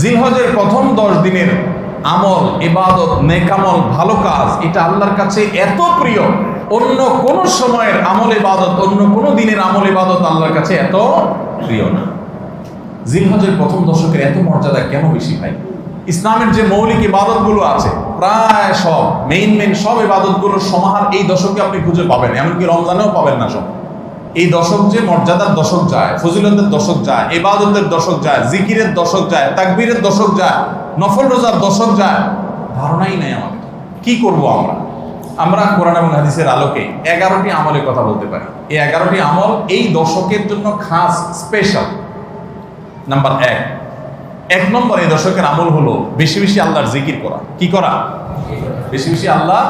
জিলহজের প্রথম দশ দিনের আমল, ইবাদত নেকামল ভালো কাজ, এটা আল্লাহর কাছে এত প্রিয়। অন্য কোন সময়ের আমল, ইবাদত, অন্য কোন দিনের আমল, ইবাদত আল্লাহর কাছে এত প্রিয় না। জিলহজের প্রথম দশকের এত মর্যাদা কেন বেশি ভাই? ইসলামের যে মৌলিক ইবাদতগুলো আছে, প্রায় সব মেইন মেইন সব ইবাদতগুলোর সমাহার এই দশকে আপনি খুঁজে পাবেন, এমনকি রমজানেও পাবেন না সব। এই দশক যে মর্যাদার দশক যায়, ফজিলতের দশক যায় এবাদতের দশক যায়, জিকিরের দশক যায়, তাকবীরের দশক যায়, নফল রোজার দশক যায়, ধারণাই নেই আমাদের। কি করব আমরা? আমরা কোরআন এবং হাদিসের আলোকে এগারোটি আমলের কথা বলতে পারি। এই এগারোটি আমল এই দশকের জন্য খাস স্পেশাল নাম্বার এক। এক নম্বর এই দশকের আমল হলো বেশি বেশি আল্লাহর জিকির করা। কি করা? বেশি বেশি আল্লাহ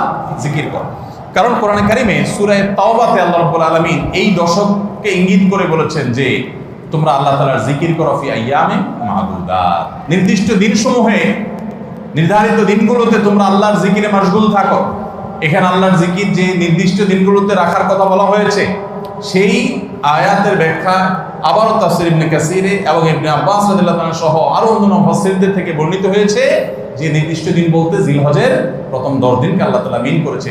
জিকির করা। কারণ কোরআনে কারিমে সুরায় তাওবাতে আল্লাহ রাব্বুল আলামিন এই দশককে ইঙ্গিত করে বলেছেন যে তোমরা আল্লাহ তাআলার জিকির করো ফি আইয়ামে মাদুদাত নির্দিষ্ট দিনসমূহে, নির্ধারিত দিনগুলোতে তোমরা আল্লাহর জিকিরে মাশগুল থাকো। এখানে আল্লাহর জিকির যে নির্দিষ্ট দিনগুলোতে রাখার কথা বলা হয়েছে, সেই আয়াতের ব্যাখ্যা আবারও তাফসির ইবনে কাসিরে এবং ইবনে আব্বাস রাদিয়াল্লাহু সহ আরও অন্যান্য মুফাসসিরদের থেকে বর্ণিত হয়েছে যে নির্দিষ্ট দিন বলতে জিলহজের প্রথম 10 দিনকে আল্লাহ তাআলা মিন করেছে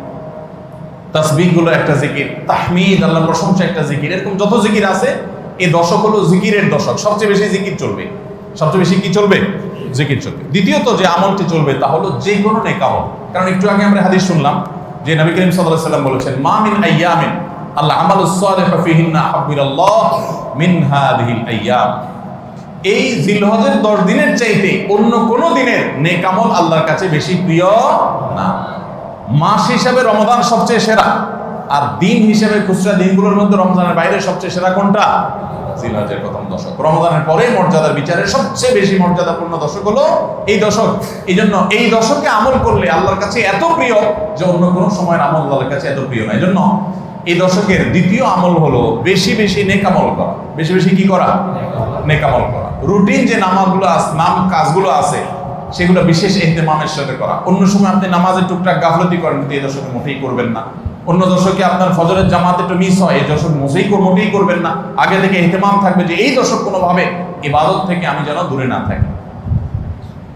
তাসবিহগুলো একটা জিকির, তাহমিদ আল্লাহ প্রশংসা একটা জিকির, এরকম যত জিকির আছে, এই দশক হলো জিকিরের দশক। সবচেয়ে বেশি জিকির চলবে। সবচেয়ে বেশি কি চলবে? জিকির চলবে। দ্বিতীয়ত যে আমলটি চলবে তা হলো যে কোনো নেকামল কারণ একটু আগে আমরা হাদিস শুনলাম যে নবী করিম আলাইহি সাল্লাম বলেছেন, মা মিন আইয়ামিন, আল্লাহ সালিহু ফিহিন্না হাব্বিরাল্লাহ মিন হাদিহিল আইয়াম। এই জিলহজের দশ দিনের চাইতে অন্য কোন দিনের নেকামল আল্লাহর কাছে বেশি প্রিয় না। মাস হিসাবে রমজান সবচেয়ে সেরা। আর দিন হিসেবে খুচরা দিনগুলোর মধ্যে রমজানের বাইরে সবচেয়ে সেরা কোনটা? জিলহজের প্রথম দশক। রমজানের পরে মর্যাদার বিচারে সবচেয়ে বেশি মর্যাদাপূর্ণ দশক হলো এই দশক। এই জন্য এই দশকে আমল করলে আল্লাহর কাছে এত প্রিয় যে অন্য কোনো সময়ের আমল আল্লাহর কাছে এত প্রিয় না। এই জন্য এই দশকের দ্বিতীয় আমল হলো বেশি বেশি নেকামল করা। বেশি বেশি কি করা? নেকামল করা। রুটিন যে নামাজগুলো আছে নাম কাজগুলো আছে সেগুলো বিশেষ এহতেমামের সাথে করা। অন্য সময় আপনি নামাজের টুকটাক গাফলতি করেন এই দশকে মোটেই করবেন না। অন্য দশকে আপনার ফজরের জামাত একটু মিস হয়, এই দশক কর- মোটেই করবেন না। আগে থেকে এহতেমাম থাকবে যে এই দশক কোনোভাবে ইবাদত থেকে আমি যেন দূরে না থাকি।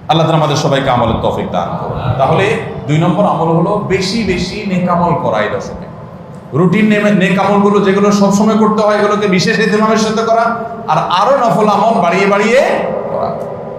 আল্লাহ তাআলা আমাদের সবাইকে আমলের তৌফিক দান তাহলে দুই নম্বর আমল হলো বেশি বেশি নেকামল করা এই দশকে। রুটিন নেমে নেক আমলগুলো যেগুলো সবসময় করতে হয়, এগুলোকে বিশেষ ইতিমামের সাথে করা, আর আরও নফল আমল বাড়িয়ে বাড়িয়ে করা।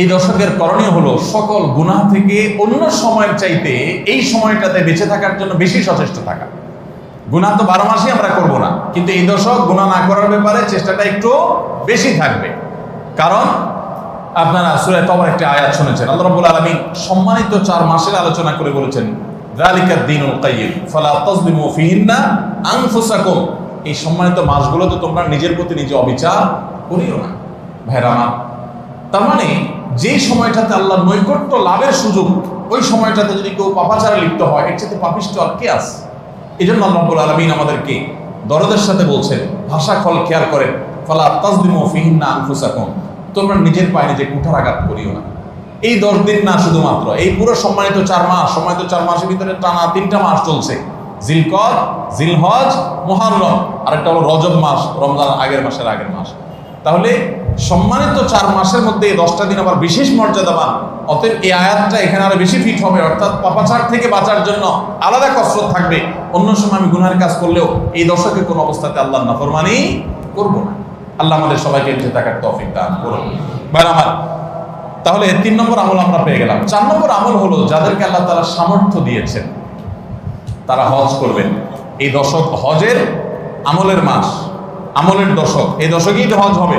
এই দশকের করণীয় হলো সকল গুনাহ থেকে অন্য সময়ের চাইতে এই সময়টাতে বেঁচে থাকার জন্য বেশি সচেষ্ট থাকা। গুনাহ তো বারো মাসই আমরা করব না, কিন্তু এই দশক গুনাহ না করার ব্যাপারে চেষ্টাটা একটু বেশি থাকবে। কারণ আপনারা সূরা তবার একটা আয়াত শুনেছেন, আল্লাহ রাব্বুল আলামিন সম্মানিত চার মাসের আলোচনা করে বলেছেন দীনুল কাইয়্যিম, ফালা এই সম্মানিত মাসগুলোতে তোমরা নিজের প্রতি নিজে অবিচার করিও না। ভাইরা আমার, তার মানে যে সময়টাতে আল্লাহ নৈকট্য লাভের সুযোগ, ওই সময়টাতে যদি কেউ পাপাচারে লিপ্ত হয়, এর চাইতে পাপিষ্ট আর কে আছে? এই জন্য আল্লাহ আলামিন আমাদেরকে দরদের সাথে বলছেন, ভাষা খল খেয়াল করেন, ফালা তাজলিমু ফিহিন্না আনফুসাকুম, তোমরা নিজের পায়ে নিজে কুঠার আঘাত করিও না। এই দশ দিন না শুধুমাত্র, এই পুরো সম্মানিত চার মাস, সম্মানিত চার মাসের ভিতরে টানা তিনটা মাস চলছে। জিলকদ, জিলহজ, মুহাররম, আরেকটা হলো রজব মাস রমজান আগের মাসের আগের মাস। তাহলে সম্মানিত চার মাসের মধ্যে এই দশটা দিন আবার বিশেষ মর্যাদাবান। অতএব এই আয়াতটা এখানে আরও বেশি ফিট হবে, অর্থাৎ পাপাচার থেকে বাঁচার জন্য আলাদা কসরত থাকবে। অন্য সময় আমি গুনার কাজ করলেও এই দশকে কোনো অবস্থাতে আল্লাহ নাফরমানি করব না। আল্লাহ আমাদের সবাইকে বেঁচে থাকার তৌফিক দান করুন। ভাই আমার, তাহলে তিন নম্বর আমল আমরা পেয়ে গেলাম। চার নম্বর আমল হলো যাদেরকে আল্লাহ তারা সামর্থ্য দিয়েছেন, তারা হজ করবেন। এই দশক হজের আমলের মাস, আমলের দশক। এই দশকেই তো হজ হবে।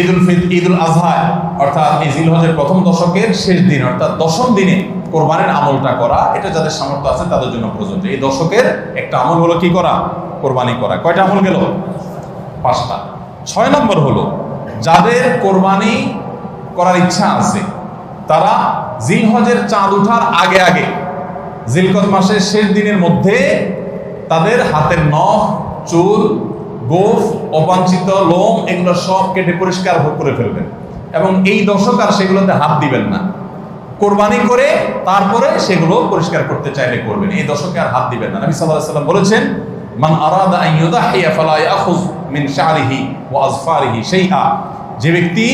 ঈদুল ফিত ঈদুল আজহা, অর্থাৎ এই জিলহজের প্রথম দশকের শেষ দিন, অর্থাৎ দশম দিনে কোরবানির আমলটা করা, এটা যাদের সামর্থ্য আছে তাদের জন্য প্রযোজ্য। এই দশকের একটা আমল হলো কি করা? কোরবানি করা। কয়টা আমল গেল? পাঁচটা। ছয় নম্বর হলো, যাদের কোরবানি করার ইচ্ছা আছে, তারা জিলহজের চাঁদ ওঠার আগে আগে, জিলকত মাসের শেষ দিনের মধ্যে তাদের হাতের নখ, চুল গোফ, অবাঞ্ছিত, লোম, এগুলো সব কেটে পরিষ্কার করে ফেলবেন। এবং এই দশক আর সেগুলোতে হাত দিবেন না। কোরবানি করে তারপরে সেগুলো পরিষ্কার করতে চাইলে করবেন। এই দশকে আর হাত দিবেন না। নবী আলাইহি সাল্লাম বলেছেন, মান আরাদা আন ইউদাহিয়া ফালা ইয়াখুয মিন শা'রিহি ওয়া আযফারিহি শাইআ। যে ব্যক্তি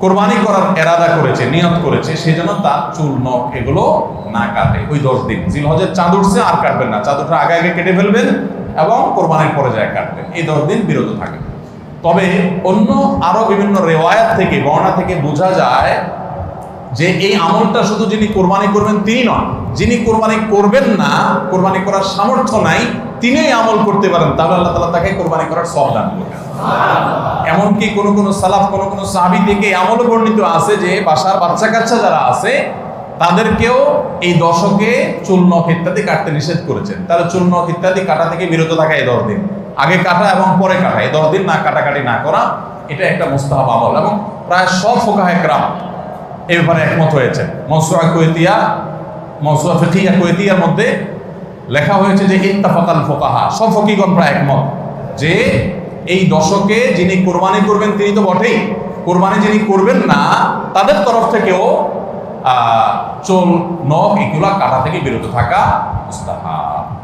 কোরবানি করার এরাদা করেছে, নিয়ত করেছে সেই জন্য তার চুল, নখ এগুলো না কাটে। ওই দশ দিন। জিলহজের চাঁদ উঠছে, আর কাটবেন না। চাঁদ আগে আগে কেটে ফেলবেন। এবং কোরবানির পরে যায় কাটবেন এই দশ দিন বিরত থাকে। তবে অন্য আরও বিভিন্ন রেওয়ায়াত থেকে বর্ণা থেকে বোঝা যায় যে এই আমলটা শুধু যিনি কোরবানি করবেন তিনি নন, যিনি কোরবানি করবেন না, কোরবানি করার সামর্থ্য নাই তিনি আমল করতে পারেন, তাহলে আল্লাহ তালা তাকে কোরবানি করার সব দান করবেন। এমনকি কোনো কোনো সালাফ, কোনো কোনো সাহাবি থেকে আমলও বর্ণিত আছে যে বাসার বাচ্চা কাচ্চা যারা আছে তাদেরকেও এই দশকে নখ ইত্যাদি কাটতে নিষেধ করেছেন। তাহলে নখ ইত্যাদি কাটা থেকে বিরত থাকা এই দশ দিন। আগে কাটা এবং পরে কাটা। এই দশ দিন না কাটাকাটি না করা, এটা একটা মুস্তাহাব আমল। এবং প্রায় সব ফোকাহ একরাম এ ব্যাপারে একমত হয়েছে মনসুয়া কুয়েতিয়া মনসুয়া ফিকিয়া কুয়েতিয়ার মধ্যে লেখা হয়েছে যে ইত্তাফাকাল ফোকাহা। সব ফকিগণ প্রায় একমত যে এই দশকে যিনি কোরবানি করবেন তিনি তো বটেই। কোরবানি যিনি করবেন না, তাদের তরফ থেকেও চুল নখ এগুলা কাটা থেকে বিরত থাকা।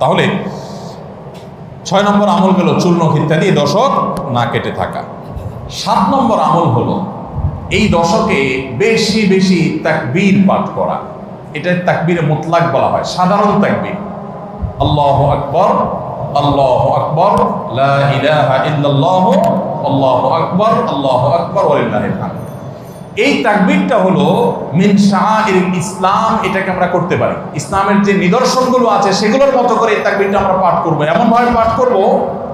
তাহলে ছয় নম্বর আমল গেল চুল নখ ইত্যাদি দশক না কেটে থাকা। সাত নম্বর আমল হলো এই দশকে বেশি বেশি তাকবীর পাঠ করা। এটা তাকবীরে মুতলাক বলা হয়, সাধারণ তাকবীর। আল্লাহু আকবার আল্লাহু আকবার, লা ইলাহা ইল্লাল্লাহ, আল্লাহু আকবার আল্লাহু আকবার, ওয়ালিল্লাহিল হামদ। এই তাকবিরটা হলো মিন শাআইরিল ইসলাম, এটাকে আমরা করতে পারি। ইসলামের যে নিদর্শনগুলো আছে, সেগুলোর মতো করে এই তাকবিরটা আমরা পাঠ করব। এমন ভাবে পাঠ করব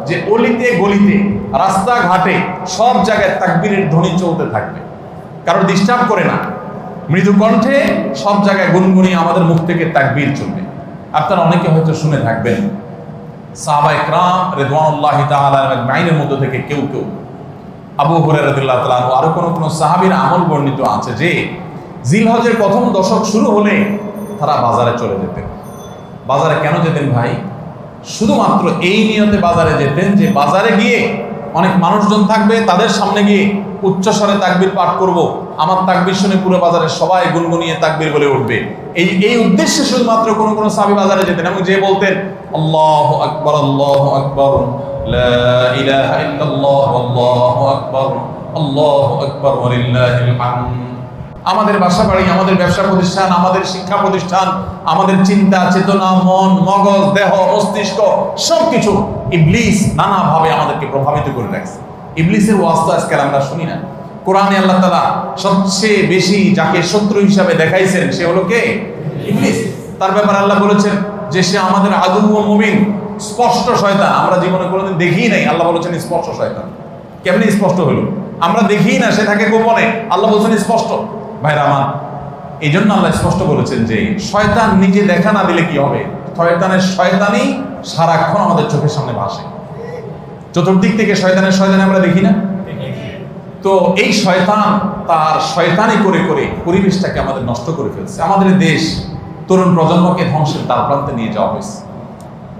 যে অলিতে গলিতে, রাস্তাঘাটে, সব জায়গায় তাকবীরের ধ্বনি চলতে থাকবে। কারোর ডিস্টার্ব করে না। মৃদু কণ্ঠে সব জায়গায় গুনগুনিয়ে আমাদের মুখ থেকে তাকবীর চলবে। আপনারা অনেকে হয়তো শুনে থাকবেন সাহাবা ইকরাম রেদওয়ানুল্লাহ তাআলা মাইনের মধ্যে থেকে কেউ কেউ আবু হুরায়রাদিল্লাহু তাআলা আনহু, আরও কোনো কোন সাহাবীর আমল বর্ণিত আছে যে জিলহজের প্রথম দশক শুরু হলে তারা বাজারে চলে যেতেন। বাজারে কেন যেতেন ভাই? শুধুমাত্র এই নিয়তে বাজারে যেতেন যে বাজারে গিয়ে অনেক মানুষজন থাকবে, তাদের সামনে গিয়ে উচ্চস্বরে তাকবির পাঠ করব, আমার তাকবির শুনে পুরো বাজারে সবাই গুনগুনিয়ে তাকবির বলে উঠবে। এই এই উদ্দেশ্যে শুধুমাত্র কোনো কোনো সাহাবী বাজারে যেতেন এবং যে বলতেন, আল্লাহ আকবর আল্লাহ আকবর। লা ইলাহা ইল্লাল্লাহ, আল্লাহু আকবর আল্লাহু আকবর, ওয়ালিল্লাহিল হামদ। আমাদের বাসা বাড়ি আমাদের ব্যবসা প্রতিষ্ঠান, আমাদের শিক্ষা প্রতিষ্ঠান, আমাদের চিন্তা, চেতনা, মন, মগজ, দেহ, মস্তিষ্ক, সবকিছু ইবলিস নানাভাবে আমাদেরকে প্রভাবিত করে রাখছে। ইবলিসের ওয়াস্তা আজকাল আমরা শুনি না। কোরআনে আল্লাহ তালা সবচেয়ে বেশি যাকে শত্রু হিসাবে দেখাইছেন, সে হলো কে? ইবলিস। তার ব্যাপারে আল্লাহ বলেছেন যে সে আমাদের আদু ও মুমিন। স্পষ্ট শয়তান। আমরা জীবনে কোনোদিন দেখি নাই, আল্লাহ বলেছেন স্পষ্ট শয়তান। কেমনি স্পষ্ট হলো? আমরা দেখি না, সে থাকে গোপনে। আল্লাহ বলছেন স্পষ্ট। ভাইরা আমার এই জন্য আল্লাহ স্পষ্ট বলেছেন যে, শয়তান নিজে দেখা না দিলে কি হবে? শয়তানের শয়তানই সারাক্ষণ আমাদের চোখের সামনে ভাসে। চতুর্দিক থেকে শয়তানের শয়তান আমরা দেখি না? তো এই শয়তান তার শয়তানি করে করে পরিবেশটাকে আমাদের নষ্ট করে ফেলছে। আমাদের দেশ তরুণ প্রজন্মকে ধ্বংসের দ্বার প্রান্তে নিয়ে যাওয়া হয়েছে।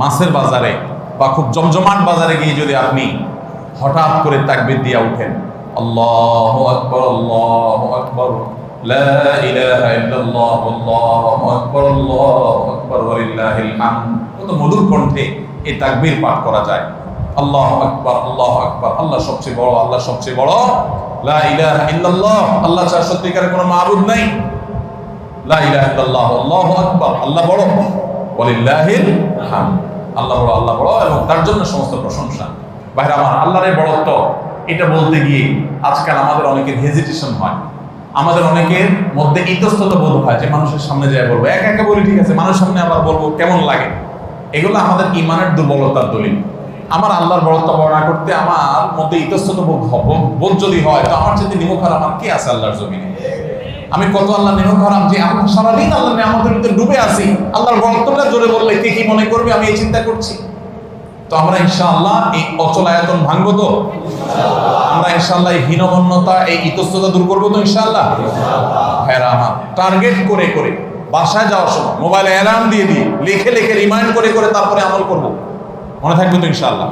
মাছের বাজারে বা খুব জমজমাট বাজারে গিয়ে যদি আপনি হঠাৎ করে তাকবির দিয়ে উঠেন, আল্লাহ আকবর আল্লাহ আকবর কত মধুর কণ্ঠে এই তাকবির পাঠ করা যায়। আল্লাহ আল্লাহ আল্লাহ সবচেয়ে বড়, আল্লাহ সবচেয়ে বড় আল্লাহ সত্যিকারের কোনো নাই। আল্লাহ বড়। আল্লাহ বড় আল্লাহ বড়, এবং তার জন্য সমস্ত প্রশংসা। বাইরে আমার আল্লাহরের বড়ত্ব, এটা বলতে গিয়ে আজকাল আমাদের অনেকের হেজিটেশন হয়। আমাদের অনেকের মধ্যে ইতস্তত বোধ হয় যে মানুষের সামনে যায় বলব, একা একা বলি ঠিক আছে, মানুষের সামনে আবার বলব কেমন লাগে? এগুলো আমাদের ইমানের দুর্বলতার দলিল। আমার আল্লাহর বড়ত্ব বর্ণনা করতে আমার মধ্যে ইতস্তত বোধ বোধ যদি হয়, তো আমার যদি নিমুখার আমার কে আছে আল্লাহর জমিনে? আমি কত আল্লাহ নিমুখ হারাম যে আমরা সারাদিন আল্লাহ আমাদের ভিতরে ডুবে আছি। আল্লাহর বড়ত্বটা জোরে বললে কে কি মনে করবে? আমি এই চিন্তা করছি। তো আমরা ইনশাআল্লাহ এই অচল আয়তন ভাঙবো তো? আমরা ইনশাআল্লাহ এই হীনমন্যতা, এই ইতস্ততা দূর করব তো ইনশাআল্লাহ? ভাইরা আমার, টার্গেট করে করে, বাসায় যাওয়ার সময়, মোবাইলে অ্যালার্ম দিয়ে দিয়ে, লিখে লিখে, রিমাইন্ড করে করে তারপরে আমল করব। মনে থাকবে তো ইনশাআল্লাহ।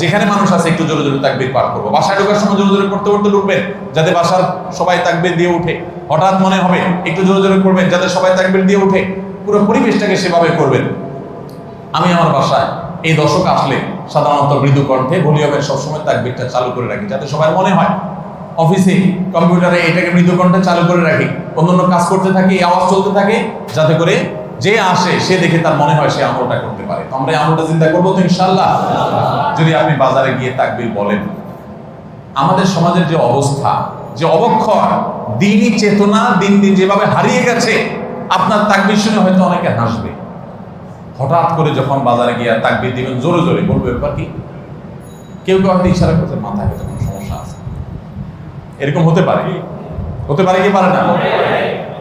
যেখানে মানুষ আছে একটু জোরে জোরে তাকবির পার করব। বাসায় ঢোকার সময় জোরে জোরে পড়তে পড়তে ঢুকবেন, যাতে বাসার সবাই তাকবির দিয়ে উঠে। হঠাৎ মনে হবে একটু জোরে জোরে করবেন যাতে সবাই তাকবির দিয়ে উঠে পুরো পরিবেশটাকে সেভাবে করবেন। আমি আমার বাসায় এই দশক আসলে সাধারণত মৃদু কণ্ঠে ভলিউমের সবসময় তাকবিরটা চালু করে রাখি, যাতে সবাই মনে হয় অফিসে কম্পিউটারে এটাকে মৃদু কণ্ঠে চালু করে রাখি, অন্যান্য কাজ করতে থাকি, এই আওয়াজ চলতে থাকে, যাতে করে যে আসে, সে দেখে তার মনে হয় সে আমলটা করতে পারে। আমরা আমলটা চিন্তা করব তো ইনশাল্লাহ যদি আপনি বাজারে গিয়ে তাকবির বলেন। আমাদের সমাজের যে অবস্থা, যে অবক্ষয়, দিনই চেতনা, দিন দিন যেভাবে হারিয়ে গেছে, আপনার তাকবির শুনে হয়তো অনেকে হাসবে। হঠাৎ করে যখন বাজারে গিয়ে তাকবির দিবেন, জোরে জোরে বলবে ব্যাপার কি? কেউ কেউ হয়তো ইশারা করতে মাথায় হয়তো কোনো সমস্যা আছে। এরকম হতে পারে। হতে পারে কি? পারে না?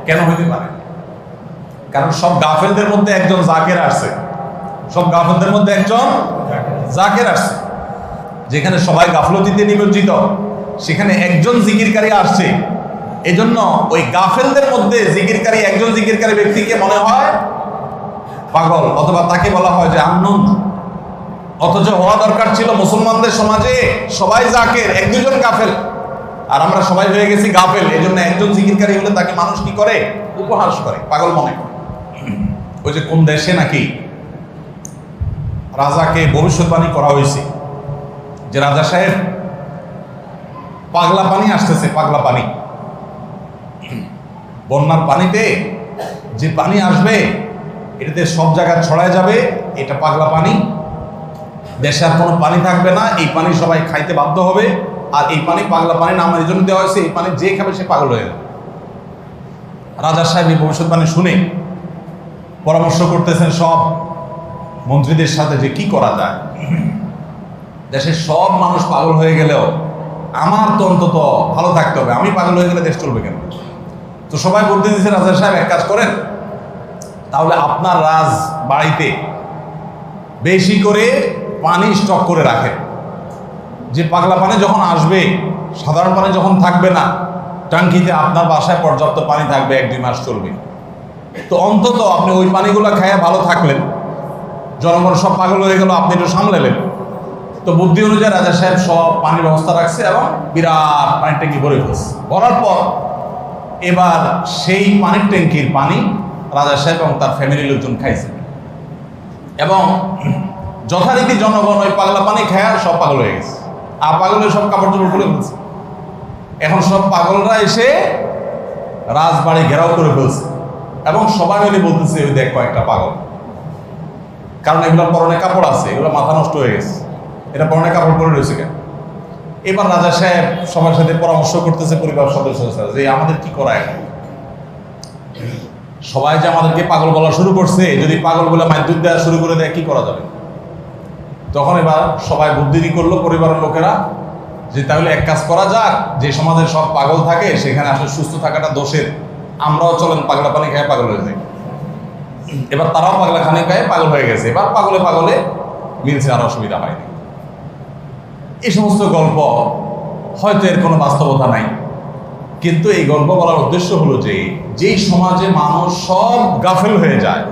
কেন হতে পারে? কারণ সব গাফেলদের মধ্যে একজন জাকের আসছে। সব গাফেলদের মধ্যে একজন জাকের আসছে। যেখানে সবাই গাফলতিতে নিমজ্জিত। সেখানে একজন জিকিরকারী আসছে। এজন্য ওই গাফেলদের মধ্যে জিকিরকারী, একজন জিকিরকারী ব্যক্তিকে মনে হয় পাগল, অথবা তাকে বলা হয় যে আন্নুন। অথচ হওয়া দরকার ছিল মুসলমানদের সমাজে সবাই জাকের, এক দুজন গাফেল। আর আমরা সবাই হয়ে গেছি গাফেল। এই জন্য একজন জিকিরকারী হলে তাকে মানুষ কি করে? উপহাস করে, পাগল মনে করে। ওই যে কোন দেশে নাকি রাজাকে ভবিষ্যৎবাণী করা হয়েছে, যে রাজা সাহেব পাগলা পানি আসতেছে, পাগলা পানি। বন্যার পানিতে যে পানি আসবে, এটাতে সব জায়গায় ছড়ায় যাবে, এটা পাগলা পানি। দেশে আর কোনো পানি থাকবে না, এই পানি সবাই খাইতে বাধ্য হবে, আর এই পানি পাগলা পানি নাম এই জন্য দেওয়া হয়েছে, এই পানি যে খাবে সে পাগল হয়ে যাবে। রাজা সাহেব এই ভবিষ্যৎবাণী শুনে পরামর্শ করতেছেন সব মন্ত্রীদের সাথে যে কি করা যায়। দেশের সব মানুষ পাগল হয়ে গেলেও আমার তো অন্তত ভালো থাকতে হবে। আমি পাগল হয়ে গেলে দেশ চলবে কেন? তো সবাই বলতে দিচ্ছে রাজা সাহেব, এক কাজ করেন। তাহলে আপনার রাজ বাড়িতে বেশি করে পানি স্টক করে রাখেন। যে পাগলা পানি যখন আসবে, সাধারণ পানি যখন থাকবে না, টাঙ্কিতে আপনার বাসায় পর্যাপ্ত পানি থাকবে, এক দুই মাস চলবে। তো অন্তত আপনি ওই পানিগুলো খাইয়া ভালো থাকলেন। জনগণ সব পাগল হয়ে গেল, আপনি একটু সামলালেন। তো বুদ্ধি অনুযায়ী রাজা সাহেব সব পানির ব্যবস্থা রাখছে এবং বিরাট পানির ট্যাঙ্কি ভরে ফেলছে। ভরার পর এবার সেই পানির ট্যাঙ্কির পানি রাজা সাহেব এবং তার ফ্যামিলির লোকজন খাইছে। এবং যথারীতি জনগণ ওই পাগলা পানি খায় সব পাগল হয়ে গেছে। আর পাগল সব কাপড় চোপড় খুলে ফেলছে। এখন সব পাগলরা এসে রাজবাড়ি ঘেরাও করে ফেলছে। এবং সবাই মিলে বলতেছে, ওই দেখ কয়েকটা পাগল। কারণ এগুলো পরনে কাপড় আছে, এগুলো মাথা নষ্ট হয়ে গেছে। এটা পরনে কাপড় পরে রয়েছে কেন? এবার রাজা সাহেব সবার সাথে পরামর্শ করতেছে পরিবার সদস্য যে আমাদের কি করা এখন? সবাই যে আমাদেরকে পাগল বলা শুরু করছে, যদি পাগল বলে মাধ্যম দেওয়া শুরু করে দেয়, কি করা যাবে? তখন এবার সবাই বুদ্ধিনি করল পরিবারের লোকেরা, যে তাহলে এক কাজ করা যাক, যে সমাজের সব পাগল থাকে, সেখানে আসলে সুস্থ থাকাটা দোষের। আমরাও চলেন, পাগলা পানি খায় পাগল হয়ে যাই। এবার তারাও পাগলা খানি খায় পাগল হয়ে গেছে। এবার পাগলে পাগলে মিলছে আর অসুবিধা হয়নি এই সমস্ত গল্প হয়তো এর কোনো বাস্তবতা নাই। কিন্তু এই গল্প বলার উদ্দেশ্য হলো যে, যেই সমাজে মানুষ সব গাফেল হয়ে যায়,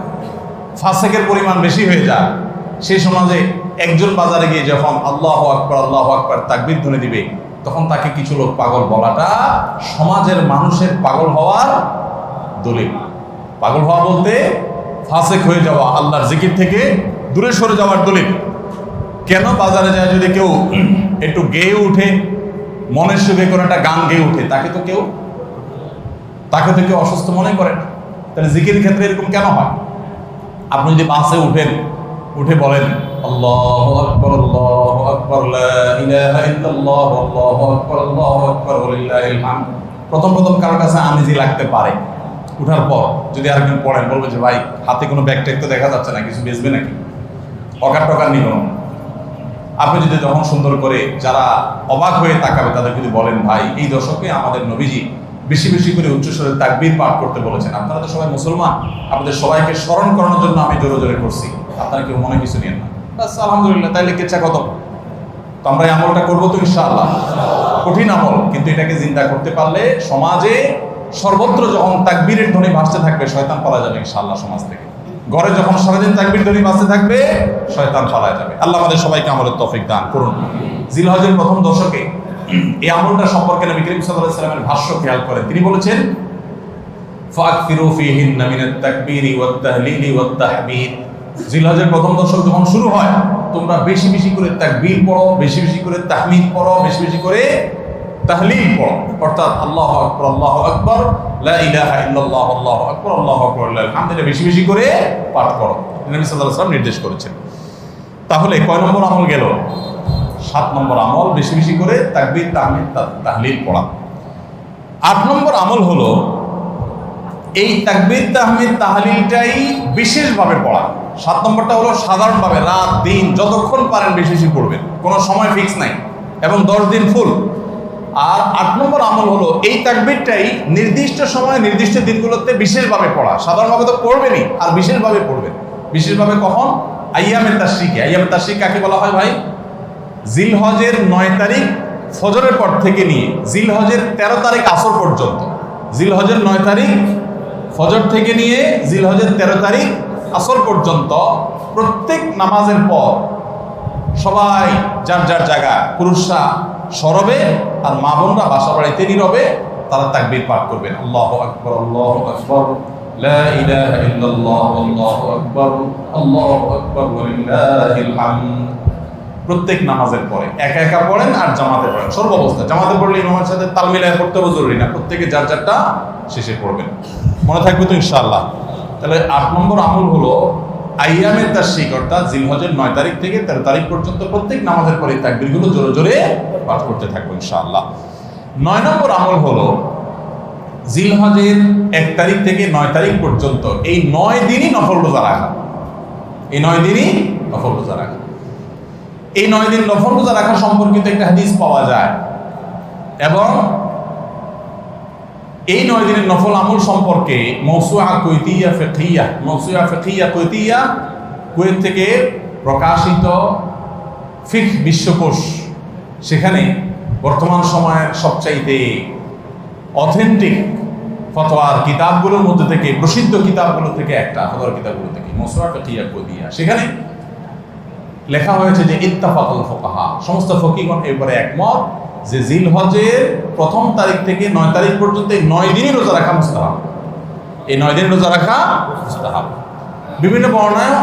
ফাসেকের পরিমাণ বেশি হয়ে যায়, সেই সমাজে একজন বাজারে গিয়ে যখন আল্লাহ আকবর আল্লাহ আকবর তাকবির ধ্বনি দিবে তখন তাকে কিছু লোক পাগল বলাটা সমাজের মানুষের পাগল হওয়ার দলিল। পাগল হওয়া বলতে ফাঁসেক হয়ে যাওয়া, আল্লাহর জিকির থেকে দূরে সরে যাওয়ার দলিল। কেন বাজারে যায় যদি কেউ একটু গেয়ে উঠে মনের সুখে কোনো একটা গান গেয়ে উঠে, তাকে তো কেউ তাকে তো কেউ অসুস্থ মনে করে তাহলে জিকির ক্ষেত্রে এরকম কেন হয়? আপনি যদি বাসে উঠেন, উঠে বলেন আল্লাহু আকবার আল্লাহু আকবার, লা ইলাহা ইল্লাল্লাহ, আল্লাহু আকবার আল্লাহু আকবার, ওয়ালিল্লাহিল হামদ। প্রথম প্রথম কারোর কাছে আনিজি লাগতে পারে। উঠার পর যদি আরেকজন পড়েন, বলবে যে, ভাই, হাতে কোনো ব্যাগ ট্যাগ তো দেখা যাচ্ছে না, কিছু বেচবে নাকি? টকার নিল না। আপনি যদি যখন সুন্দর করে যারা অবাক হয়ে তাকাবে, তাদের যদি বলেন, ভাই, এই দশকে আমাদের নবীজি বেশি বেশি করে উচ্চস্বরে তাকবীর পাঠ করতে বলেছেন। আপনারা তো সবাই মুসলমান। আপনাদের সবাইকে স্মরণ করানোর জন্য আমি জোরে জোরে করছি। আপনারা কেউ মনে কিছু নিয়েন না। আলহামদুলিল্লাহ, তাইলে কেচ্ছা কত তো আমরা এই আমলটা করব তো ইনশাআল্লাহ। কঠিন আমল, কিন্তু এটাকে চিন্তা করতে পারলে সমাজে সর্বত্র যখন তাকবীরের ধ্বনি ভাসতে থাকবে, শয়তান পালা যাবে ইনশাআল্লাহ সমাজ থেকে। ঘরে যখন সারাদিন তাকবীর ধ্বনি ভাসতে থাকবে, শয়তান পালায় যাবে। আল্লাহ আমাদের সবাইকে আমলের তৌফিক দান করুন। জিলহজের প্রথম দশকে এই আমলটা সম্পর্কে নবী করিম সাল্লাল্লাহু আলাইহি সাল্লামের ভাষ্য খেয়াল করেন। তিনি বলেছেন ফাকফিরু ফিহিন্না মিনাত তাকবীরি ওয়াত তাহলিলি ওয়াত জিলহজের প্রথম দশক যখন শুরু হয়, তোমরা বেশি বেশি করে তাকবীর পড়ো, বেশি বেশি করে তাহমিদ পড়ো, বেশি বেশি করে তাহলিল পড়ো। অর্থাৎ আল্লাহু আকবার আল্লাহু আকবার ইলাহা ইল্লাল্লাহ, আল্লাহু আকবার আল্লাহু আকবার আলহামদুলিল্লাহ বেশি বেশি করে পাঠ করো নবী সাল্লাল্লাহু আলাইহি নির্দেশ করেছেন। তাহলে কয় নম্বর আমল গেল? সাত নম্বর আমল, বেশি বেশি করে তাকবীর, তাহমিদ তাহলিল পড়া। আট নম্বর আমল হলো, এই তাকবীর, তাহমিদ, তাহলিলটাই বিশেষভাবে পড়া। সাত নম্বরটা হলো সাধারণভাবে রাত, দিন, যতক্ষণ পারেন বেশি বেশি পড়বেন। কোনো সময় ফিক্স নাই। এবং দশ দিন ফুল আর আট নম্বর আমল হলো এই তাকবীরটাই নির্দিষ্ট সময় নির্দিষ্ট দিনগুলোতে বিশেষভাবে পড়া। সাধারণভাবে তো পড়বেনই, আর বিশেষভাবে পড়বেন। বিশেষভাবে কখন? আইয়ামের তাশ্রিকে। আইয়ামের তাশ্রিক কাকে বলা হয় ভাই? জিল হজের নয় তারিখ ফজরের পর থেকে নিয়ে জিল হজের তেরো তারিখ আসর পর্যন্ত। জিল হজের নয় তারিখ ফজর থেকে নিয়ে জিল হজের তেরো তারিখ আসর পর্যন্ত প্রত্যেক নামাজের পর সবাই যার যার জায়গা, পুরুষরা সরবে আর মা বোনরা বাসা বাড়িতে নীরবে, তারা তাকবীর পাঠ করবেন। আল্লাহ আকবর আল্লাহ আকবর। প্রত্যেক নামাজের পরে একা একা পড়েন আর জামাতে পড়েন। সর্বাবস্থা, জামাতে পড়লে ইমামের সাথে তাল মিলায় হবে জরুরি না, প্রত্যেকে যার যারটা শেষে পড়বেন। মনে থাকবে তো ইনশাআল্লাহ। তাহলে আট নম্বর আমল হলো আইয়ামের তার শিক অর্থাৎ জিলহজের নয় তারিখ থেকে তেরো তারিখ পর্যন্ত প্রত্যেক নামাজের পরে তাকবিরগুলো জোরে জোরে পাঠ করতে থাকব ইনশাআল্লাহ। নয় নম্বর আমল হলো জিলহজের এক তারিখ থেকে নয় তারিখ পর্যন্ত এই নয় দিনই নফল রোজা রাখা। এই নয় দিনই নফল রোজা রাখা। এই নয় দিন নফল রোজা রাখা সম্পর্কিত একটা হাদিস পাওয়া যায়। এবং এই নয় দিনের নফল আমল সম্পর্কে মৌসুয়া থেকে প্রকাশিত ফিক বিশ্বকোষ। সেখানে বর্তমান সময়ের সবচাইতে অথেন্টিক ফতোয়ার কিতাবগুলোর মধ্যে থেকে, প্রসিদ্ধ কিতাবগুলো থেকে একটা, ফতোয়ার কিতাবগুলো থেকে, মৌসুয়া ফেকিয়া কৈতিয়া। সেখানে লেখা হয়েছে যে ফোকাহা, সমস্ত ফকিগণ এবারে একমত। যে জিল হজের প্রথম তারিখ থেকে নয় তারিখ পর্যন্ত এই নয় দিনই রোজা রাখা মুস্তাহাব। এই নয় দিন রোজা রাখা মুস্তাহাব। বিভিন্ন বর্ণায়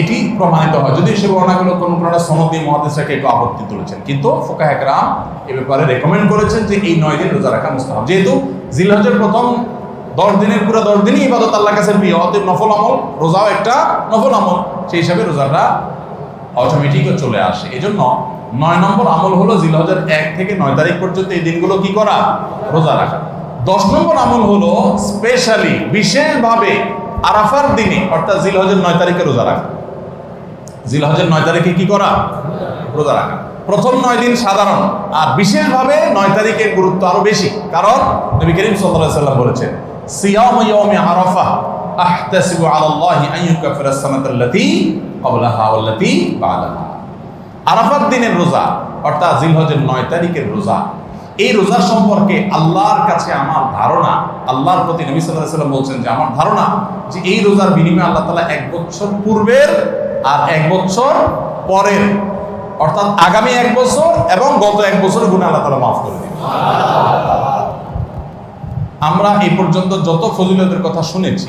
এটি প্রমাণিত হয়। যদি সে বর্ণাগুলো কোনো কোনো সনদি মহাদেশাকে একটু আপত্তি তুলেছেন। কিন্তু ফোকা একরাম এ ব্যাপারে রেকমেন্ড করেছেন যে এই নয় দিন রোজা রাখা মুস্তাহাব। যেহেতু জিল হজের প্রথম দশ দিনের পুরো দশ দিনই ইবাদত আল্লাহ কাছে প্রিয়, অতএব নফল আমল, রোজাও একটা নফল আমল। সেই হিসাবে রোজাটা অটোমেটিকও চলে আসে। এজন্য নয় নম্বর আমল হলো জিলহজের এক থেকে নয় তারিখ পর্যন্ত এই দিনগুলো কি করা? রোজা রাখা। দশ নম্বর আমল হলো স্পেশালি বিশেষভাবে আরাফার দিনে, অর্থাৎ জিলহজের নয় তারিখে রোজা রাখা। জিলহজের নয় তারিখে কি করা? রোজা রাখা। প্রথম নয় দিন সাধারণ, আর বিশেষভাবে নয় তারিখের গুরুত্ব আরও বেশি। কারণ নবী করিম সাল্লাম বলেছেন, সিয়াম আরাফা আহতাসিবু আলা আল্লাহি আন ইউকাফিরা আস-সানাতা আল্লাতী ক্বাবলাহা ওয়াল্লাতী বা'দাহা। আরাফাত দিনের রোজা, অর্থাৎ জিলহজের নয় তারিখের রোজা, এই রোজা সম্পর্কে আল্লাহর কাছে আমার ধারণা, আল্লাহর প্রতি নবী আলাইহি সাল্লাম বলছেন যে আমার ধারণা যে এই রোজার বিনিময়ে আল্লাহ তাআলা এক বছর পূর্বের আর এক বছর পরের, অর্থাৎ আগামী এক বছর এবং গত এক বছর গুণে আল্লাহ তালা মাফ করে দিন আমরা এই পর্যন্ত যত ফজিলতের কথা শুনেছি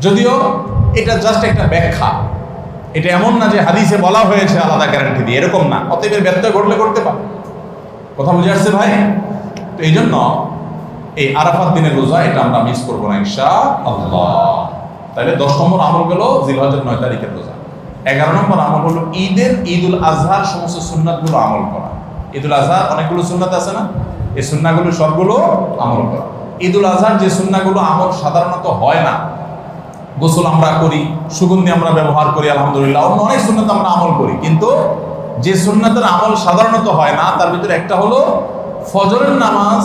যদিও এটা জাস্ট একটা ব্যাখ্যা। এটা এমন না যে হাদিসে বলা হয়েছে আলাদা গ্যারান্টি দিয়ে, এরকম না। অতএব ব্যত্যয় ঘটলে করতে পারে। কথা বুঝে আসছে ভাই? তো এই জন্য এই আরাফাত দিনের রোজা, এটা আমরা মিস করব না ইনশা আল্লাহ তাহলে দশ নম্বর আমল গেল জিলহজের নয় তারিখের রোজা। এগারো নম্বর আমল হলো ঈদের ঈদুল আজহার সমস্ত সুন্নাতগুলো আমল করা। ঈদুল আজহার অনেকগুলো সুন্নাত আছে না? এই সুন্নাগুলো সবগুলো আমল করা। ঈদুল আজহার যে সুন্নাগুলো আমল সাধারণত হয় না গোসল আমরা করি, সুগন্ধি আমরা ব্যবহার করি, আলহামদুলিল্লাহ। অন্য অনেক সুন্নাত আমরা আমল করি, কিন্তু যে সুন্নতের আমল সাধারণত হয় না, তার ভিতরে একটা হলো ফজরের নামাজ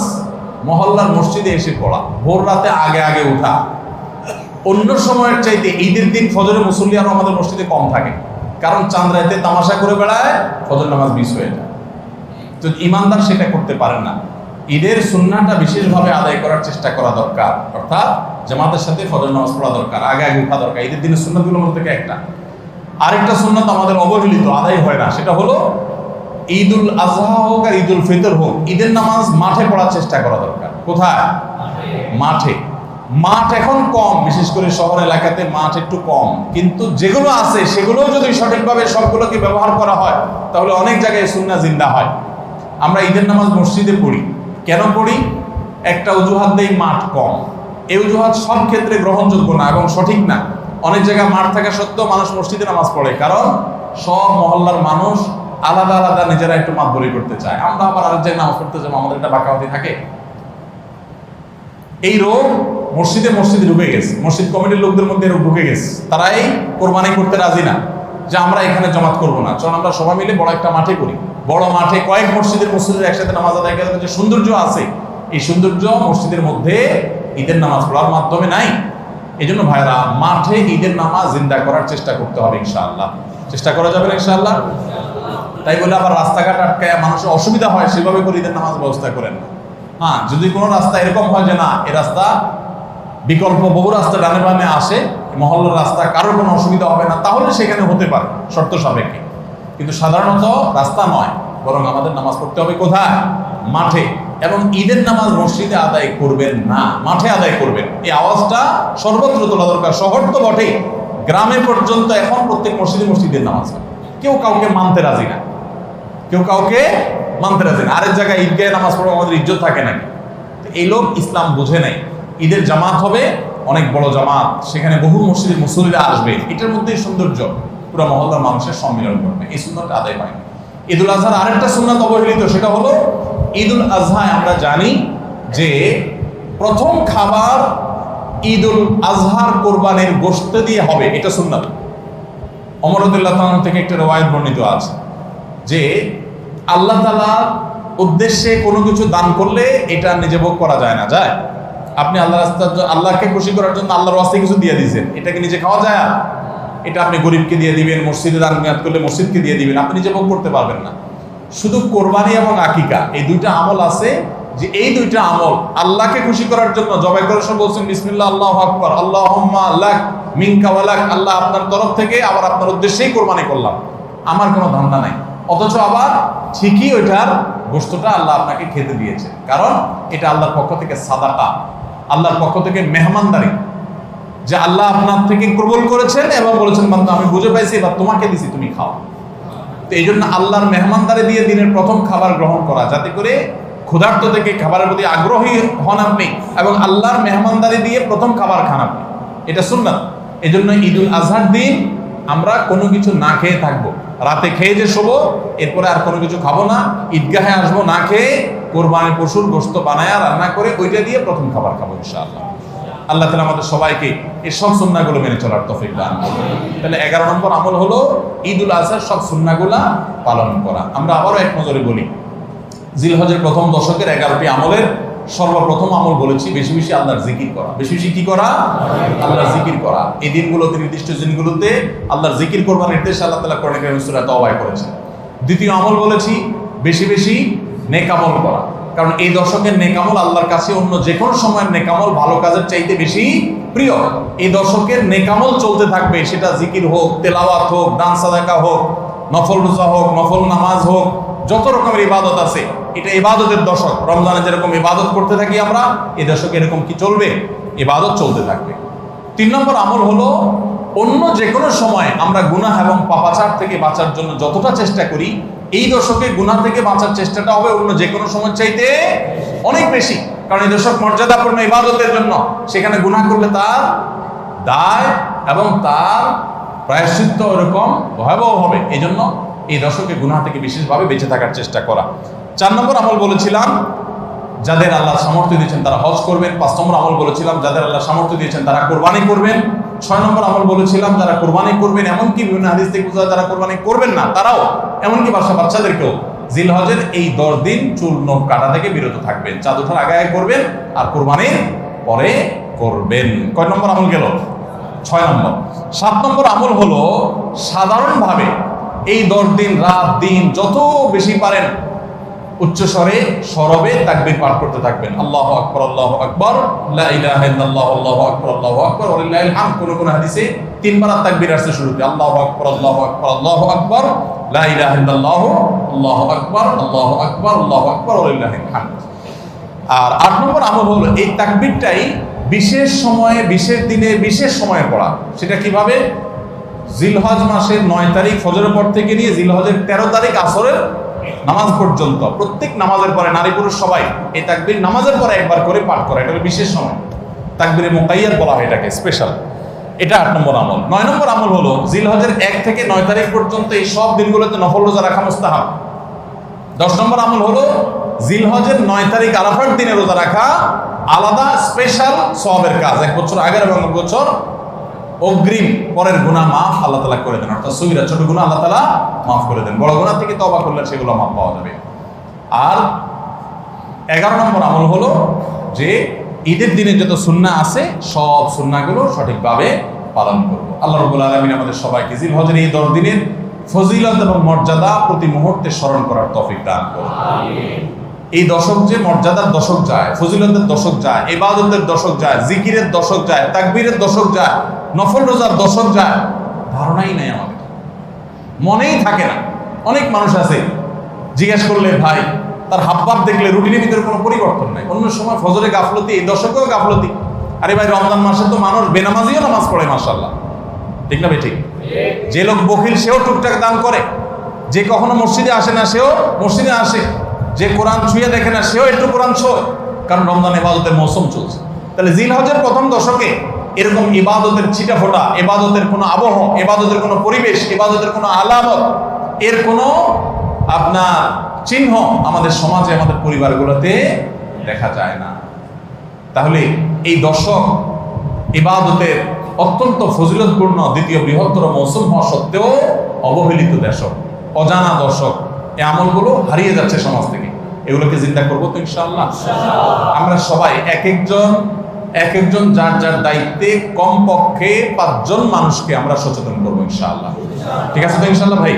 মহল্লার মসজিদে এসে পড়া, ভোর রাতে আগে আগে উঠা। অন্য সময়ের চাইতে ঈদের দিন ফজরের মুসল্লি আরও আমাদের মসজিদে কম থাকে, কারণ চাঁদ রাতে তামাশা করে বেড়ায়, ফজর নামাজ মিস হয়ে যায়। তো ইমানদার সেটা করতে পারেন না। ঈদের সুন্নাটা বিশেষভাবে আদায় করার চেষ্টা করা দরকার, অর্থাৎ জামাতের সাথে ফজর নামাজ পড়া দরকার, আগে আগে উঠা দরকার, ঈদের দিনের সুন্নাতগুলোর মধ্যে থেকে একটা। আরেকটা সুন্নাত আমাদের অবহেলিত, আদায় হয় না, সেটা হলো ঈদুল আজহা হোক আর ঈদুল ফিতর হোক, ঈদের নামাজ মাঠে পড়ার চেষ্টা করা দরকার। কোথায়? মাঠে। মাঠ এখন কম, বিশেষ করে শহর এলাকাতে মাঠ একটু কম। কিন্তু যেগুলো আছে সেগুলো যদি সঠিকভাবে সবগুলোকে ব্যবহার করা হয়, তাহলে অনেক জায়গায় সুন্না জিন্দা হয়। আমরা ঈদের নামাজ মসজিদে পড়ি। কেন পড়ি? একটা অজুহাত দেই মাঠ কম। এই অজুহাত সব ক্ষেত্রে গ্রহণযোগ্য না এবং সঠিক না। অনেক জায়গায় মাঠ থাকা সত্ত্বেও মানুষ মসজিদে নামাজ পড়ে, কারণ সব মহল্লার মানুষ আলাদা আলাদা নিজেরা একটু মাত বলি করতে চায়। আমরা আবার আরেক জায়গায় নামাজ পড়তে যাব, আমাদের একটা বাঁকাওয়াতি থাকে। এই রোগ মসজিদে মসজিদে ঢুকে গেছে। মসজিদ কমিটির লোকদের মধ্যে রোগ ঢুকে গেছে। তারা এই কোরবানি করতে রাজি না যে আমরা এখানে জমাত করব না। চল আমরা সবাই মিলে বড় একটা মাঠে করি বড় মাঠে কয়েক মসজিদের মসজিদের একসাথে নামাজ আদায় করার যে সৌন্দর্য আছে, এই সৌন্দর্য মসজিদের মধ্যে ঈদের নামাজ পড়ার মাধ্যমে নাই। এই জন্য ভাইরা মাঠে ঈদের নামাজ জিন্দা করার চেষ্টা করতে হবে ইনশাআল্লাহ। চেষ্টা করা যাবে ইনশাআল্লাহ? তাই বলে আবার রাস্তাঘাট আটকায় মানুষের অসুবিধা হয়, সেভাবে করে ঈদের নামাজ ব্যবস্থা করেন হ্যাঁ যদি কোনো রাস্তা এরকম হয় যে না, এ রাস্তা বিকল্প, বহু রাস্তা ডানে বামে আসে মহল্লার রাস্তা কারোর কোনো অসুবিধা হবে না, তাহলে সেখানে হতে পারে, শর্ত সাপেক্ষে। কিন্তু সাধারণত রাস্তা নয়, বরং আমাদের নামাজ পড়তে হবে কোথায়? মাঠে। এবং ঈদের নামাজ মসজিদে আদায় করবেন না, মাঠে আদায় করবেন। এই আওয়াজটা সর্বত্র তোলা দরকার। শহর তো বটেই। গ্রামে পর্যন্ত এখন প্রত্যেক মসজিদে মসজিদের নামাজ কেউ কাউকে মানতে রাজি না। কেউ কাউকে মানতে রাজি না। আরেক জায়গায় ঈদগাহে নামাজ পড়ে আমাদের ইজ্জত থাকে নাকি? এই লোক ইসলাম বুঝে নাই। ঈদের জামাত হবে অনেক বড় জামাত। সেখানে বহু মসজিদে মুসল্লিরা আসবে। এটার মধ্যেই সৌন্দর্য। পুরো মহল্লার মানুষের সম্মিলন করবে এই সুন্দরটা আদায় না। ঈদুল আজহার আরেকটা সুন্নাত অবহেলিত। সেটা হলো ঈদুল আজহায় আমরা জানি যে প্রথম খাবার ঈদুল আজহার কোরবানির গোশত দিয়ে হবে, এটা সুন্নাত। অমরদুল্লাহ থেকে একটা রেওয়ায়ত বর্ণিত আছে যে আল্লাহ তালার উদ্দেশ্যে কোনো কিছু দান করলে এটা নিজে ভোগ করা যায় না, যায়? আপনি আল্লাহ রাস্তার আল্লাহকে খুশি করার জন্য আল্লাহর রাস্তায় কিছু দিয়ে দিয়েছেন এটাকে নিজে খাওয়া যায়? এটা আপনি গরিবকে দিয়ে দিবেন, মসজিদে দান করলে মসজিদকে দিয়ে দিবেন, আপনি নিজে ভোগ করতে পারবেন না। শুধু কোরবানি এবং আকিকা, এই দুইটা আমল আছে যে এই দুইটা আমল আল্লাহকে খুশি করার জন্য, জবাই করার সময় বলছেন, বিসমিল্লাহ, আল্লাহ আকবর আল্লাহ আল্লাহ মিনকা ওয়ালাক আল্লাহ আপনার তরফ থেকে আবার আপনার উদ্দেশ্যেই কোরবানি করলাম। আমার কোনো ধান্দা নাই। অথচ আবার ঠিকই ওইটার গোস্তটা আল্লাহ আপনাকে খেতে দিয়েছে। কারণ এটা আল্লাহর পক্ষ থেকে সাদাকা, আল্লাহর পক্ষ থেকে মেহমানদারি, যে আল্লাহ আপনার থেকে কবুল করেছেন এবং বলেছেন, বান্দা, আমি বুঝে পাইছি, এবার তোমাকে দিছি, তুমি খাও। তো এই জন্য আল্লাহর মেহমানদারি দিয়ে দিনের প্রথম খাবার গ্রহণ করা, যাতে করে ক্ষুধার্ত থেকে খাবারের প্রতি আগ্রহী হন আপনি এবং আল্লাহর মেহমানদারি দিয়ে প্রথম খাবার খান আপনি। এটা শুনবেন এই জন্য ঈদুল আজহার দিন আমরা কোনো কিছু না খেয়ে থাকব। রাতে খেয়ে যে শোবো, এরপরে আর কোনো কিছু খাব না। ঈদগাহে আসব না খেয়ে কোরবানি পশুর গোস্ত বানায়া রান্না করে ওইটা দিয়ে প্রথম খাবার খাব ইনশাআল্লাহ। আল্লাহ তালা আমাদের সবাইকে এই সব সুন্নাগুলো মেনে চলার তফিক দান তাহলে এগারো নম্বর আমল হলো ঈদ উল আজহার সব সুন্নাগুলা পালন করা। আমরা আবারও এক নজরে বলি, জিলহজের প্রথম দশকের এগারোটি আমলের সর্বপ্রথম আমল বলেছি, বেশি বেশি আল্লাহর জিকির করা। বেশি বেশি কি করা? আল্লাহর জিকির করা। এই দিনগুলোতে, নির্দিষ্ট দিনগুলোতে আল্লাহর জিকির করবার নির্দেশ আল্লাহ তালা কোরআন কারিম সূরা তওবায় করেছেন। দ্বিতীয় আমল বলেছি, বেশি বেশি নেকামল করা। কারণ এই দশকের নেকামল আল্লাহর কাছে অন্য যে কোনো সময়ের নেকামল ভালো কাজের চাইতে বেশি প্রিয়। এই দশকের নেকামল চলতে থাকবে, সেটা জিকির হোক, তেলাওয়াত হোক, দান সাদাকা হোক, নফল রোজা হোক, নফল নামাজ হোক, যত রকমের ইবাদত আছে, এটা ইবাদতের দশক। রমজানে যেরকম ইবাদত করতে থাকি আমরা এই দশকে এরকম কি চলবে? ইবাদত চলতে থাকবে। তিন নম্বর আমল হলো অন্য যে কোনো সময় আমরা গুনাহ এবং পাপাচার থেকে বাঁচার জন্য যতটা চেষ্টা করি, এই দশকে গুনাহ থেকে বাঁচার চেষ্টাটা হবে অন্য যে কোনো সময় চাইতে অনেক বেশি। কারণ এই দশক মর্যাদাপূর্ণ ইবাদতের জন্য সেখানে গুনাহ করলে তার দায় এবং তার প্রায়শ্চিত্ত ওরকম ভয়াবহ হবে। এই জন্য এই দশকে গুনাহ থেকে বিশেষভাবে বেঁচে থাকার চেষ্টা করা। চার নম্বর আমল বলেছিলাম, যাদের আল্লাহ সামর্থ্য দিয়েছেন তারা হজ করবেন। পাঁচ নম্বর আমল বলেছিলাম, যাদের আল্লাহ সামর্থ্য দিয়েছেন তারা কোরবানি করবেন। ছয় নম্বর আমল বলেছিলাম, যারা কোরবানি করবেন, এমনকি বিভিন্ন হাদিস থেকে বোঝা যারা কোরবানি করবেন না, তারাও এমনকি বাসা বাচ্চাদেরকেও জিল হজের এই দশ দিন চুল, নখ, কাটা থেকে বিরত থাকবেন। চাঁদ ওঠার আগে আগে করবেন আর কোরবানির পরে করবেন। কয় নম্বর আমল গেল? ছয় নম্বর। সাত নম্বর আমল হলো, সাধারণভাবে এই দশ দিন, রাত, দিন, যত বেশি পারেন উচ্চ স্বরে সরবে তাকবীর পাঠ করতে থাকবেন আল্লাহ আকবর আল্লাহ আকবর কোন কোন হাদিসে তিনবার তাকবীর আসছে শুরুতে আল্লাহু আকবর আল্লাহু আকবর আল্লাহু আকবর আল্লাহু আকবর আল্লাহু আকবর আল্লাহু আকবর আর আট নম্বর আমল হলো এই তাকবীরটাই বিশেষ সময়ে বিশেষ দিনে বিশেষ সময়ে পড়া সেটা কীভাবে জিলহজ মাসের নয় তারিখ ফজরের পর থেকে নিয়ে জিলহজের তেরো তারিখ আসরের নামাজ পর্যন্ত, প্রত্যেক নামাজের পরে নারী পুরুষ সবাই এই তাকবীর নামাজের পরে একবার করে পাঠ করা, এটা বিশেষ সময়। তাকবীরে মোকাইয়াত বলা হয় এটাকে স্পেশাল এটা আট নম্বর আমল। নয় নম্বর আমল হলো জিলহজের এক থেকে নয় তারিখ পর্যন্ত এই সব দিনগুলোতে নফল রোজা রাখা মুস্তাহাব। দশ নম্বর আমল হলো জিলহজের নয় তারিখ আরাফার দিনে রোজা রাখা আলাদা স্পেশাল সবের কাজ। এক বছর আগের এবং এক বছর অগ্রিম পরের গুণা মাফ আল্লাহ তালা করে দেন। অর্থাৎ সবিরা ছোট গুণা আল্লাহ তালা মাফ করে দেন। বড় গুণা থেকে তবা করলে সেগুলো মাফ পাওয়া যাবে। আর এগারো নম্বর আমল হলো যে ঈদের দিনে যত সুন্না আছে সব সুন্নাগুলো সঠিকভাবে পালন করব। আল্লাহ রবুল আলমিন আমাদের সবাইকে জিল হজের এই দশ দিনের ফজিলত এবং মর্যাদা প্রতি মুহূর্তে স্মরণ করার তফিক দান করুন। এই দশক যে মর্যাদার দশক যায় ফজিলতের দশক যায় এবাদতের দশক যায় জিকিরের দশক যায় তাকবীরের দশক যায় নফল রোজার দশক যায় ধারণাই নেই আমাদের মনেই থাকে না। অনেক মানুষ আছে, জিজ্ঞেস করলে, ভাই, তার হাবভাব দেখলে রুটিনের ভিতরে কোনো পরিবর্তন নাই। অন্য সময় ফজরে গাফলতি, এই দশকেও গাফলতি। আরে ভাই, রমজান মাসে তো মানুষ বেনামাজিও নামাজ পড়ে মাসাল্লাহ ঠিক না ভাই, ঠিক? যে লোক বকিল সেও টুকটাক দান করে। যে কখনো মসজিদে আসে না, সেও মসজিদে আসে। যে কোরআন ছুঁয়ে দেখে না, সেও একটু কোরআন ছোঁয় কারণ রমজান ইবাদতের মৌসুম চলছে। তাহলে জিল হজের প্রথম দশকে এরকম ইবাদতের ছিটা ফোটা ইবাদতের কোনো আবহ, ইবাদতের কোনো পরিবেশ, ইবাদতের কোনো আলামত, এর কোনো আপনার চিহ্ন আমাদের সমাজে, আমাদের পরিবারগুলোতে দেখা যায় না। তাহলে এই দশক ইবাদতের অত্যন্ত ফজিলতপূর্ণ দ্বিতীয় বৃহত্তর মৌসুম হওয়া সত্ত্বেও অবহেলিত দশক অজানা দশক এই আমলগুলো হারিয়ে যাচ্ছে সমাজ থেকে। এগুলোকে চিন্তা করব তো ইনশাল্লাহ আমরা সবাই এক একজন এক একজন যার যার দায়িত্বে কমপক্ষে পাঁচজন মানুষকে আমরা সচেতন করব ইনশাআল্লাহ। ঠিক আছে তো ইনশাআল্লাহ ভাই?